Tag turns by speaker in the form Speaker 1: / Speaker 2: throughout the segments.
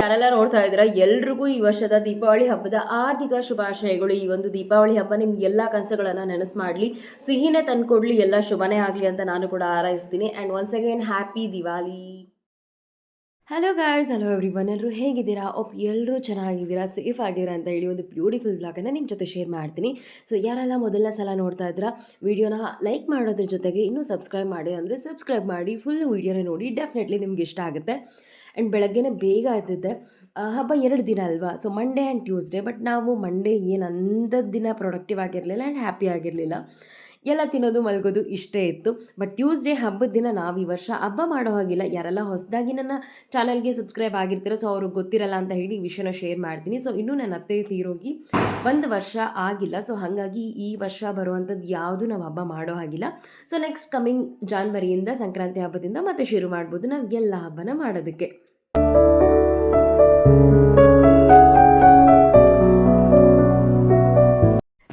Speaker 1: ಯಾರೆಲ್ಲ ನೋಡ್ತಾ ಇದ್ದೀರಾ, ಎಲ್ರಿಗೂ ಈ ವರ್ಷದ ದೀಪಾವಳಿ ಹಬ್ಬದ ಆರ್ಥಿಕ ಶುಭಾಶಯಗಳು. ಈ ಒಂದು ದೀಪಾವಳಿ ಹಬ್ಬ ನಿಮ್ ಎಲ್ಲಾ ಕನಸುಗಳನ್ನ ನೆನಸು ಮಾಡ್ಲಿ, ಸಿಹಿನೇ ತಂದ್ಕೊಡ್ಲಿ, ಎಲ್ಲ ಶುಭನೇ ಆಗ್ಲಿ ಅಂತ ನಾನು ಕೂಡ ಹಾರೈಸ್ತೀನಿ and once again happy Diwali hello guys hello everyone ಎಲ್ಲರೂ ಹೇಗಿದ್ದೀರಾ? ಒಪ್ ಎಲ್ಲರೂ ಚೆನ್ನಾಗಿದ್ದೀರಾ? ಸೇಫ್ ಆಗಿದ್ದೀರಾ ಅಂತ ಹೇಳಿ ಒಂದು ಬ್ಯೂಟಿಫುಲ್ ಬ್ಲಾಗನ್ನು ನಿಮ್ಮ ಜೊತೆ ಶೇರ್ ಮಾಡ್ತೀನಿ. ಸೊ ಯಾರೆಲ್ಲ ಮೊದಲನೇ ಸಲ ನೋಡ್ತಾ ಇದ್ದೀರಾ ವೀಡಿಯೋನ ಲೈಕ್ ಮಾಡೋದ್ರ ಜೊತೆಗೆ ಇನ್ನೂ ಸಬ್ಸ್ಕ್ರೈಬ್ ಮಾಡಿ ಅಂದರೆ ಸಬ್ಸ್ಕ್ರೈಬ್ ಮಾಡಿ ಫುಲ್ ವೀಡಿಯೋನ ನೋಡಿ ಡೆಫಿನೆಟ್ಲಿ ನಿಮ್ಗೆ ಇಷ್ಟ ಆಗುತ್ತೆ. ಆ್ಯಂಡ್ ಬೆಳಗ್ಗೆನೇ ಬೇಗ ಆಯ್ತಿದ್ದೆ ಹಬ್ಬ ಎರಡು ದಿನ ಅಲ್ವಾ? So Monday and Tuesday but ನಾವು ಮಂಡೇ ಏನು ಅಂದದ ದಿನ ಪ್ರೊಡಕ್ಟಿವ್ ಆಗಿರಲಿಲ್ಲ ಆ್ಯಂಡ್ ಹ್ಯಾಪಿ ಆಗಿರಲಿಲ್ಲ. ಎಲ್ಲ ತಿನ್ನೋದು ಮಲಗೋದು ಇಷ್ಟೇ ಇತ್ತು. ಬಟ್ ಟ್ಯೂಸ್ಡೇ ಹಬ್ಬದ ದಿನ ನಾವು ಈ ವರ್ಷ ಹಬ್ಬ ಮಾಡೋ ಹಾಗಿಲ್ಲ. ಯಾರೆಲ್ಲ ಹೊಸದಾಗಿ ನನ್ನ ಚಾನಲ್ಗೆ ಸಬ್ಸ್ಕ್ರೈಬ್ ಆಗಿರ್ತೀರೋ ಸೊ ಅವ್ರಿಗೆ ಗೊತ್ತಿರಲ್ಲ ಅಂತ ಹೇಳಿ ವಿಷಯನ ಶೇರ್ ಮಾಡ್ತೀನಿ. ಸೊ ಇನ್ನೂ ನನ್ನ ಅತ್ತೆ ತೀರೋಗಿ ಒಂದು ವರ್ಷ ಆಗಿಲ್ಲ. ಸೊ ಹಾಗಾಗಿ ಈ ವರ್ಷ ಬರುವಂಥದ್ದು ಯಾವುದು ನಾವು ಹಬ್ಬ ಮಾಡೋ ಹಾಗಿಲ್ಲ. ಸೊ ನೆಕ್ಸ್ಟ್ ಕಮಿಂಗ್ ಜಾನ್ವರಿಯಿಂದ ಸಂಕ್ರಾಂತಿ ಹಬ್ಬದಿಂದ ಮತ್ತೆ ಶುರು ಮಾಡ್ಬೋದು ನಾವು ಎಲ್ಲ ಹಬ್ಬನ ಮಾಡೋದಕ್ಕೆ.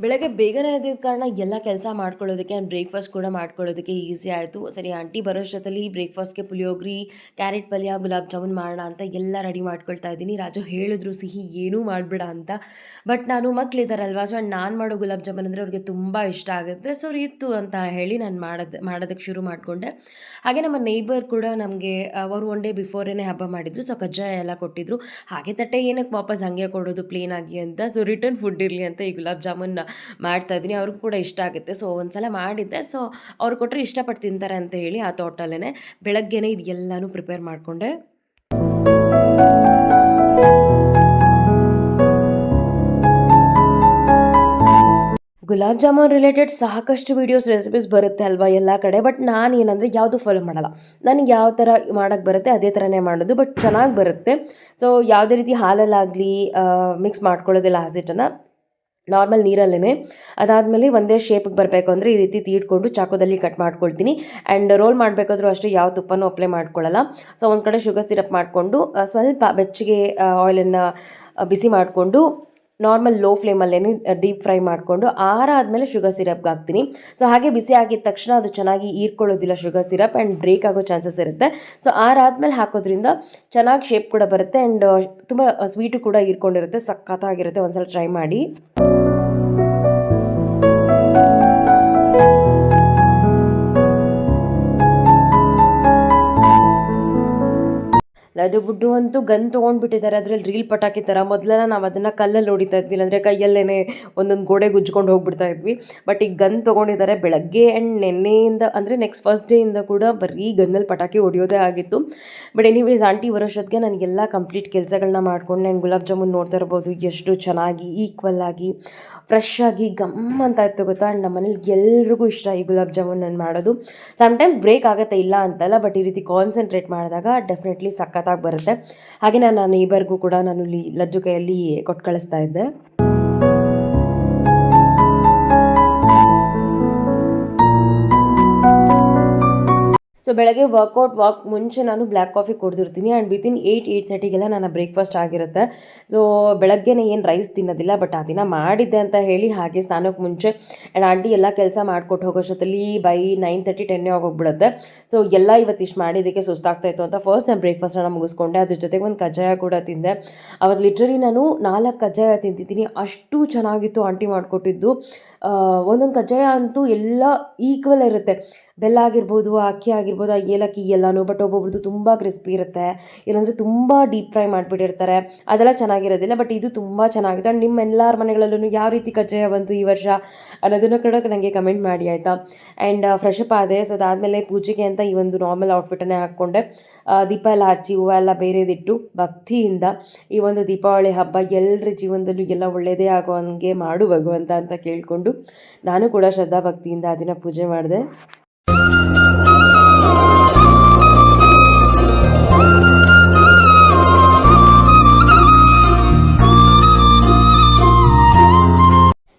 Speaker 1: ಬೆಳಗ್ಗೆ ಬೇಗನೆ ಎದ್ದಿದ್ದ ಕಾರಣ ಎಲ್ಲ ಕೆಲಸ ಮಾಡ್ಕೊಳ್ಳೋದಕ್ಕೆ ಆ್ಯಂಡ್ ಬ್ರೇಕ್ಫಾಸ್ಟ್ ಕೂಡ ಮಾಡ್ಕೊಳ್ಳೋದಕ್ಕೆ ಈಸಿ ಆಯಿತು. ಸರಿ, ಆಂಟಿ ಬರೋಷ್ಟೊತ್ತಲ್ಲಿ ಬ್ರೇಕ್ಫಾಸ್ಟ್ಗೆ ಪುಳಿಯೋಗ್ರಿ ಕ್ಯಾರೆಟ್ ಪಲ್ಯ, ಗುಲಾಬ್ ಜಾಮೂನ್ ಮಾಡೋಣ ಅಂತ ಎಲ್ಲ ರೆಡಿ ಮಾಡ್ಕೊಳ್ತಾ ಇದ್ದೀನಿ. ರಾಜು ಹೇಳಿದ್ರು ಸಿಹಿ ಏನೂ ಮಾಡಬೇಡ ಅಂತ. ಬಟ್ ನಾನು ಮಕ್ಳಿದಾರಲ್ವಾ ಸೊ ನಾನು ಮಾಡೋ ಗುಲಾಬ್ ಜಾಮೂನ್ ಅಂದರೆ ಅವ್ರಿಗೆ ತುಂಬ ಇಷ್ಟ ಆಗುತ್ತೆ. ಸೊ ಇತ್ತು ಅಂತ ಹೇಳಿ ನಾನು ಮಾಡೋದು, ಮಾಡೋದಕ್ಕೆ ಶುರು ಮಾಡಿಕೊಂಡೆ. ಹಾಗೆ ನಮ್ಮ ನೇಬರ್ ಕೂಡ ನಮಗೆ, ಅವರು ಒನ್ ಡೇ ಬಿಫೋರೇನೆ ಹಬ್ಬ ಮಾಡಿದ್ರು. ಸೊ ಕಜ್ಜಾಯ ಎಲ್ಲ ಕೊಟ್ಟಿದ್ರು. ಹಾಗೆ ತಟ್ಟೆ ಏನಕ್ಕೆ ವಾಪಸ್ ಹಂಗೆ ಕೊಡೋದು ಪ್ಲೇನ್ ಆಗಿ ಅಂತ. ಸೊ ರಿಟರ್ನ್ ಫುಡ್ ಇರಲಿ ಅಂತ ಈ ಗುಲಾಬ್ ಜಾಮೂನ್ ಮಾಡ್ತಾ ಇದ್ದೀನಿ. ಅವ್ರಿಗೂ ಕೂಡ ಇಷ್ಟ ಆಗುತ್ತೆ. ಸೊ, ಒಂದ್ಸಲ ಮಾಡಿದ್ದೆ. ಸೊ, ಅವ್ರು ಕೊಟ್ಟರೆ ಇಷ್ಟಪಟ್ಟು ತಿಂತಾರೆ ಅಂತ ಹೇಳಿ ಆ ತೋಟಲ್ಲೇ ಬೆಳಗ್ಗೆನೇ ಇದು ಎಲ್ಲನೂ ಪ್ರಿಪೇರ್ ಮಾಡಿಕೊಂಡೆ. ಗುಲಾಬ್ ಜಾಮೂನ್ ರಿಲೇಟೆಡ್ ಸಾಕಷ್ಟು ವೀಡಿಯೋಸ್, ರೆಸಿಪೀಸ್ ಬರುತ್ತೆ ಅಲ್ವಾ ಎಲ್ಲ ಕಡೆ. ಬಟ್ ನಾನು ಏನಂದರೆ ಯಾವುದು ಫಾಲೋ ಮಾಡಲ್ಲ. ನನಗೆ ಯಾವ ಥರ ಮಾಡೋಕ್ಕೆ ಬರುತ್ತೆ ಅದೇ ಥರನೇ ಮಾಡೋದು. ಬಟ್ ಚೆನ್ನಾಗಿ ಬರುತ್ತೆ. ಸೊ, ಯಾವುದೇ ರೀತಿ ಹಾಲಲ್ಲಾಗಲಿ ಮಿಕ್ಸ್ ಮಾಡ್ಕೊಳ್ಳೋದಿಲ್ಲ ಹಸಿಟ್ಟನ್ನು ನಾರ್ಮಲ್ ನೀರಲ್ಲೇ ಅದಾದಮೇಲೆ ಒಂದೇ ಶೇಪಿಗೆ ಬರಬೇಕು ಅಂದರೆ ಈ ರೀತಿ ತೀಡ್ಕೊಂಡು ಚಾಕೋದಲ್ಲಿ ಕಟ್ ಮಾಡ್ಕೊಳ್ತೀನಿ. ಆ್ಯಂಡ್ ರೋಲ್ ಮಾಡಬೇಕಾದ್ರೂ ಅಷ್ಟೇ ಯಾವ ತುಪ್ಪನೂ ಅಪ್ಲೈ ಮಾಡ್ಕೊಳ್ಳಲ್ಲ ಸೊ ಒಂದು ಕಡೆ ಶುಗರ್ ಸಿರಪ್ ಮಾಡಿಕೊಂಡು ಸ್ವಲ್ಪ ಬೆಚ್ಚಗೆ ಆಯಿಲನ್ನು ಬಿಸಿ ಮಾಡಿಕೊಂಡು ನಾರ್ಮಲ್ ಲೋ ಫ್ಲೇಮಲ್ಲೇ ಡೀಪ್ ಫ್ರೈ ಮಾಡಿಕೊಂಡು ಆರಾದಮೇಲೆ ಶುಗರ್ ಸಿರಪ್ಗೆ ಹಾಕ್ತೀನಿ. ಸೊ ಹಾಗೆ ಬಿಸಿ ಆಗಿದ ತಕ್ಷಣ ಅದು ಚೆನ್ನಾಗಿ ಈರ್ಕೊಳ್ಳೋದಿಲ್ಲ ಶುಗರ್ ಸಿರಪ್ ಆ್ಯಂಡ್ ಬ್ರೇಕ್ ಆಗೋ ಚಾನ್ಸಸ್ ಇರುತ್ತೆ. ಸೊ ಆರಾದಮೇಲೆ ಹಾಕೋದ್ರಿಂದ ಚೆನ್ನಾಗಿ ಶೇಪ್ ಕೂಡ ಬರುತ್ತೆ ಆ್ಯಂಡ್ ತುಂಬ ಸ್ವೀಟು ಕೂಡ ಹೀರ್ಕೊಂಡಿರುತ್ತೆ, ಸಖತ್ತಾಗಿರುತ್ತೆ. ಒಂದ್ಸಲ ಟ್ರೈ ಮಾಡಿ. ಅದು ಬುಡ್ಡು ಅಂತೂ ಗನ್ ತೊಗೊಂಡ್ಬಿಟ್ಟಿದ್ದಾರೆ. ಅದ್ರಲ್ಲಿ ರೀಲ್ ಪಟಾಕಿ ಥರ ಮೊದಲೆಲ್ಲ ನಾವು ಅದನ್ನು ಕಲ್ಲಲ್ಲಿ ಹೊಡಿತಾ ಇದ್ವಿ. ಇಲ್ಲಾಂದರೆ ಕೈಯಲ್ಲೇ ಒಂದೊಂದು ಗೋಡೆ ಗುಜ್ಕೊಂಡು ಹೋಗ್ಬಿಡ್ತಾ ಇದ್ವಿ. ಬಟ್ ಈಗ ಗನ್ ತೊಗೊಂಡಿದ್ದಾರೆ. ಬೆಳಗ್ಗೆ ಆ್ಯಂಡ್ ನೆನ್ನೆಯಿಂದ, ಅಂದರೆ ನೆಕ್ಸ್ಟ್ ಫಸ್ಟ್ ಡೇಯಿಂದ ಕೂಡ ಬರೀ ಗನ್ನಲ್ಲಿ ಪಟಾಕಿ ಹೊಡಿಯೋದೇ ಆಗಿತ್ತು. ಬಟ್ ಎನಿವೇಸ್ ಆಂಟಿ ಬರೋಷ್ಟೊತ್ತಿಗೆ ನನಗೆಲ್ಲ ಕಂಪ್ಲೀಟ್ ಕೆಲಸಗಳನ್ನ ಮಾಡ್ಕೊಂಡು, ನಾನು ಗುಲಾಬ್ ಜಾಮೂನ್ ನೋಡ್ತಾ ಇರ್ಬೋದು. ಎಷ್ಟು ಚೆನ್ನಾಗಿ ಈಕ್ವಲ್ ಆಗಿ ಫ್ರೆಶ್ ಆಗಿ ಗಮ್ ಅಂತ ಇತ್ತು ಗೊತ್ತಾ? ಆ್ಯಂಡ್ ನಮ್ಮ ಮನೇಲಿ ಎಲ್ರಿಗೂ ಇಷ್ಟ ಈ ಗುಲಾಬ್ ಜಾಮೂನ್ ನಾನು ಮಾಡೋದು. ಸಮ್ಟೈಮ್ಸ್ ಬ್ರೇಕ್ ಆಗುತ್ತೆ ಇಲ್ಲ ಅಂತಲ್ಲ ಬಟ್ ಈ ರೀತಿ ಕಾನ್ಸಂಟ್ರೇಟ್ ಮಾಡಿದಾಗ ಡೆಫಿನೆಟ್ಲಿ ಸಖತ್ತಾಗಿ ಬರುತ್ತೆ. ಹಾಗೆ ನಾನು ನೇಬರ್ಗೂ ಕೂಡ ನಾನು ಲಜ್ಜು ಕೈಯಲ್ಲಿ ಕೊಟ್ಟು ಕಳಿಸ್ತಾ ಇದ್ದೆ. ಸೊ ಬೆಳಗ್ಗೆ ವರ್ಕೌಟ್ ವಾಕ್ ಮುಂಚೆ ನಾನು ಬ್ಲ್ಯಾಕ್ ಕಾಫಿ ಕುಡ್ದಿರ್ತೀನಿ ಆ್ಯಂಡ್ ವಿತಿನ್ ಏಯ್ಟ್ ಏಯ್ಟ್ ತರ್ಟಿಗೆಲ್ಲ ನನ್ನ ಬ್ರೇಕ್ಫಾಸ್ಟ್ ಆಗಿರುತ್ತೆ. ಸೊ ಬೆಳಗ್ಗೆನೇ ಏನು ರೈಸ್ ತಿನ್ನೋದಿಲ್ಲ ಬಟ್ ಆ ದಿನ ಮಾಡಿದ್ದೆ ಅಂತ ಹೇಳಿ ಹಾಗೆ ಸ್ನಾನಕ್ಕೆ ಮುಂಚೆ ಆ್ಯಂಡ್ ಆಂಟಿ ಎಲ್ಲ ಕೆಲಸ ಮಾಡಿಕೊಟ್ಟು ಹೋಗೋಷ್ಟೊತ್ತಲ್ಲಿ ಬೈ ನೈನ್ ತರ್ಟಿ ಟೆನ್ನೇ ಆಗೋಗ್ಬಿಡುತ್ತೆ. ಸೊ ಎಲ್ಲ ಇವತ್ತಿಷ್ಟು ಮಾಡಿದ್ದಕ್ಕೆ ಸುಸ್ತಾಗ್ತಾ ಇತ್ತು ಅಂತ ಫಸ್ಟ್ ನಾನು ಬ್ರೇಕ್ಫಾಸ್ಟನ್ನು ಮುಗಿಸ್ಕೊಂಡೆ. ಅದ್ರ ಜೊತೆಗೆ ಒಂದು ಕಜ್ಜಾಯ ಕೂಡ ತಿಂದೆ. ಅವತ್ತು ಲಿಟ್ರಲಿ ನಾನು ನಾಲ್ಕು ಕಜ್ಜಾಯ ತಿಂತಿದ್ದೀನಿ. ಅಷ್ಟು ಚೆನ್ನಾಗಿತ್ತು ಆಂಟಿ ಮಾಡಿಕೊಟ್ಟಿದ್ದು. ಒಂದೊಂದು ಕಜ್ಜಾಯ ಅಂತೂ ಎಲ್ಲ ಈಕ್ವಲ್ ಇರುತ್ತೆ. ಬೆಲ್ಲ ಆಗಿರ್ಬೋದು, ಅಕ್ಕಿ ಆಗಿರ್ಬೋದು, ಆ ಏಲಕ್ಕಿ ಎಲ್ಲನೂ ಬಟ್ ಒಬ್ಬೊಬ್ರದ್ದು ತುಂಬ ಕ್ರಿಸ್ಪಿ ಇರುತ್ತೆ. ಇಲ್ಲಾಂದರೆ ತುಂಬ ಡೀಪ್ ಫ್ರೈ ಮಾಡಿಬಿಟ್ಟಿರ್ತಾರೆ. ಅದೆಲ್ಲ ಚೆನ್ನಾಗಿರೋದಿಲ್ಲ ಬಟ್ ಇದು ತುಂಬ ಚೆನ್ನಾಗಿದೆ ಆ್ಯಂಡ್ ನಿಮ್ಮ ಎಲ್ಲರ ಮನೆಗಳಲ್ಲೂ ಯಾವ ರೀತಿ ಕಜ್ಜಾಯ ಬಂತು ಈ ವರ್ಷ ಅನ್ನೋದನ್ನು ಕೂಡ ನನಗೆ ಕಮೆಂಟ್ ಮಾಡಿ, ಆಯಿತಾ? ಆ್ಯಂಡ್ ಫ್ರೆಶ್ ಅಪ್ ಆದೆ. ಸೊ ಅದಾದಮೇಲೆ ಪೂಜೆಗೆ ಅಂತ ಈ ಒಂದು ನಾರ್ಮಲ್ ಔಟ್ಫಿಟನ್ನೇ ಹಾಕ್ಕೊಂಡೆ. ದೀಪ ಎಲ್ಲ ಹಚ್ಚಿ, ಹೂವು ಎಲ್ಲ ಬೇರೆದಿಟ್ಟು ಭಕ್ತಿಯಿಂದ ಈ ಒಂದು ದೀಪಾವಳಿ ಹಬ್ಬ ಎಲ್ಲರ ಜೀವನದಲ್ಲೂ ಎಲ್ಲ ಒಳ್ಳೆಯದೇ ಆಗೋ ಹಂಗೆ ಮಾಡು ಭಗವಂತ ಅಂತ ಕೇಳಿಕೊಂಡು ನಾನು ಕೂಡ ಶ್ರದ್ಧಾ ಭಕ್ತಿಯಿಂದ ಆ ದಿನ ಪೂಜೆ ಮಾಡಿದೆ.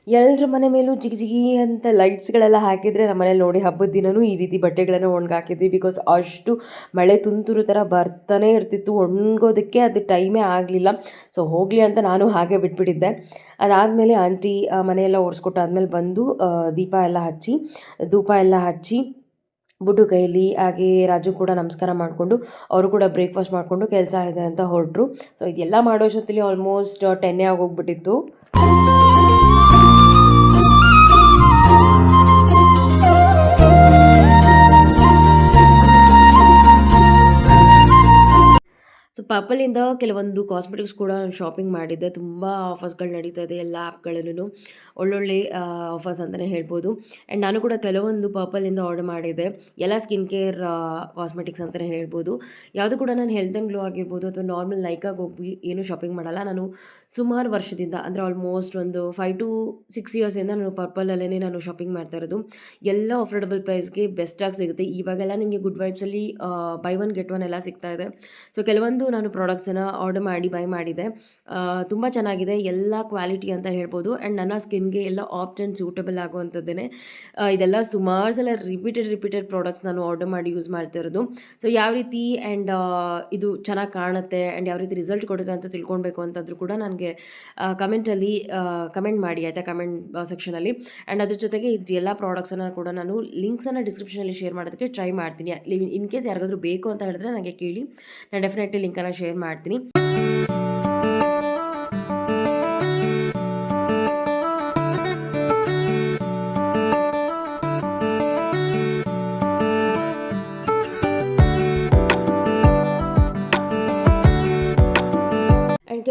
Speaker 1: ಎಲ್ಲರ ಮನೆ ಮೇಲೂ ಜಿಗಿ ಜಿಗಿ ಅಂತ ಲೈಟ್ಸ್ಗಳೆಲ್ಲ ಹಾಕಿದರೆ ನಮ್ಮ ಮನೇಲಿ ನೋಡಿ ಹಬ್ಬದ ದಿನವೂ ಈ ರೀತಿ ಬಟ್ಟೆಗಳನ್ನು ಒಣಗಾಕಿದ್ವಿ ಬಿಕಾಸ್ ಅಷ್ಟು ಮಳೆ ತುಂತುರು ಥರ ಬರ್ತಾನೆ ಇರ್ತಿತ್ತು. ಒಣಗೋದಕ್ಕೆ ಅದು ಟೈಮೇ ಆಗಲಿಲ್ಲ. ಸೊ ಹೋಗಲಿ ಅಂತ ನಾನು ಹಾಗೆ ಬಿಟ್ಬಿಟ್ಟಿದ್ದೆ. ಅದಾದಮೇಲೆ ಆಂಟಿ ಮನೆಯೆಲ್ಲ ಒರೆಸ್ಕೊಟ್ಟು ಆದಮೇಲೆ ಬಂದು ದೀಪ ಎಲ್ಲ ಹಚ್ಚಿ, ಧೂಪ ಎಲ್ಲ ಹಚ್ಚಿ ಬುಡ್ಡು ಕೈಲಿ ಹಾಗೆ ರಾಜು ಕೂಡ ನಮಸ್ಕಾರ ಮಾಡಿಕೊಂಡು ಅವರು ಕೂಡ ಬ್ರೇಕ್ಫಾಸ್ಟ್ ಮಾಡಿಕೊಂಡು ಕೆಲಸ ಇದೆ ಅಂತ ಹೊರಟರು. ಸೊ ಇದೆಲ್ಲ ಮಾಡೋ ಅಷ್ಟೊತ್ತಲ್ಲಿ ಆಲ್ಮೋಸ್ಟ್ ಟೆನ್ನೇ ಆಗೋಗ್ಬಿಟ್ಟಿತ್ತು. ಪರ್ಪಲಿಂದ ಕೆಲವೊಂದು ಕಾಸ್ಮೆಟಿಕ್ಸ್ ಕೂಡ ನಾನು ಶಾಪಿಂಗ್ ಮಾಡಿದ್ದೆ. ತುಂಬ ಆಫರ್ಸ್ಗಳು ನಡೀತಾ ಇದೆ, ಎಲ್ಲ ಆ್ಯಪ್ಗಳಲ್ಲೂ ಒಳ್ಳೊಳ್ಳೆ ಆಫರ್ಸ್ ಅಂತಲೇ ಹೇಳ್ಬೋದು. ಆ್ಯಂಡ್ ನಾನು ಕೂಡ ಕೆಲವೊಂದು ಪರ್ಪಲಿಂದ ಆರ್ಡರ್ ಮಾಡಿದ್ದೆ. ಎಲ್ಲ ಸ್ಕಿನ್ ಕೇರ್ ಕಾಸ್ಮೆಟಿಕ್ಸ್ ಅಂತಲೇ ಹೇಳ್ಬೋದು. ಯಾವುದು ಕೂಡ ನಾನು ಹೆಲ್ತ್ ಆ್ಯಂಡ್ ಗ್ಲೋ ಆಗಿರ್ಬೋದು ಅಥವಾ ನಾರ್ಮಲ್ ಲೈಕಾಗಿ ಹೋಗಿ ಏನೂ ಶಾಪಿಂಗ್ ಮಾಡಲ್ಲ. ನಾನು ಸುಮಾರು ವರ್ಷದಿಂದ, ಅಂದರೆ ಆಲ್ಮೋಸ್ಟ್ ಒಂದು ಫೈವ್ ಟು ಸಿಕ್ಸ್ ಇಯರ್ಸಿಂದ ನಾನು ಪರ್ಪಲಲ್ಲೇ ನಾನು ಶಾಪಿಂಗ್ ಮಾಡ್ತಾ ಇರೋದು. ಎಲ್ಲ ಅಫೋರ್ಡಬಲ್ ಪ್ರೈಸ್ಗೆ ಬೆಸ್ಟಾಗಿ ಸಿಗುತ್ತೆ. ಇವಾಗೆಲ್ಲ ನಿಮಗೆ ಗುಡ್ ವೈಬ್ಸಲ್ಲಿ ಬೈ ಒನ್ ಗೆಟ್ ಒನ್ ಎಲ್ಲ ಸಿಗ್ತಾ ಇದೆ. ಸೊ ಕೆಲವೊಂದು ನಾನು ಪ್ರಾಡಕ್ಟ್ಸನ್ನು ಆರ್ಡರ್ ಮಾಡಿ ಬೈ ಮಾಡಿದೆ. ತುಂಬ ಚೆನ್ನಾಗಿದೆ. ಎಲ್ಲ ಕ್ವಾಲಿಟಿ ಅಂತ ಹೇಳ್ಬೋದು. ಆ್ಯಂಡ್ ನನ್ನ ಸ್ಕಿನ್ಗೆ ಎಲ್ಲ ಆಪ್ಷನ್ ಸೂಟಬಲ್ ಆಗುವಂಥದ್ದೇ ಇದೆಲ್ಲ ಸುಮಾರು ಸಲ ರಿಪೀಟೆಡ್ ರಿಪೀಟೆಡ್ ಪ್ರಾಡಕ್ಟ್ಸ್ ನಾನು ಆರ್ಡರ್ ಮಾಡಿ ಯೂಸ್ ಮಾಡ್ತಾ ಇರೋದು. ಸೊ ಯಾವ ರೀತಿ ಆ್ಯಂಡ್ ಇದು ಚೆನ್ನಾಗಿ ಕಾಣುತ್ತೆ ಆ್ಯಂಡ್ ಯಾವ ರೀತಿ ರಿಸಲ್ಟ್ ಕೊಡುತ್ತೆ ಅಂತ ತಿಳ್ಕೊಳ್ಬೇಕು ಅಂತಂದ್ರೂ ಕೂಡ ನನಗೆ ಕಮೆಂಟಲ್ಲಿ ಕಮೆಂಟ್ ಮಾಡಿ, ಆಯಿತಾ? ಕಮೆಂಟ್ ಸೆಕ್ಷನಲ್ಲಿ ಆ್ಯಂಡ್ ಅದ್ರ ಜೊತೆಗೆ ಇದ್ರ ಎಲ್ಲ ಪ್ರಾಡಕ್ಟ್ಸನ್ನು ಕೂಡ ನಾನು ಲಿಂಕ್ಸನ್ನು ಡಿಸ್ಕ್ರಿಪ್ಷನಲ್ಲಿ ಶೇರ್ ಮಾಡೋದಕ್ಕೆ ಟ್ರೈ ಮಾಡ್ತೀನಿ. ಇನ್ ಕೇಸ್ ಯಾರಿಗಾದ್ರೂ ಬೇಕು ಅಂತ ಹೇಳಿದ್ರೆ ನನಗೆ ಕೇಳಿ. ನಾನು ಡೆಫಿನೆಟ್ಲಿ ಲಿಂಕನ್ನು ಶೇರ್ ಮಾಡ್ತೀನಿ.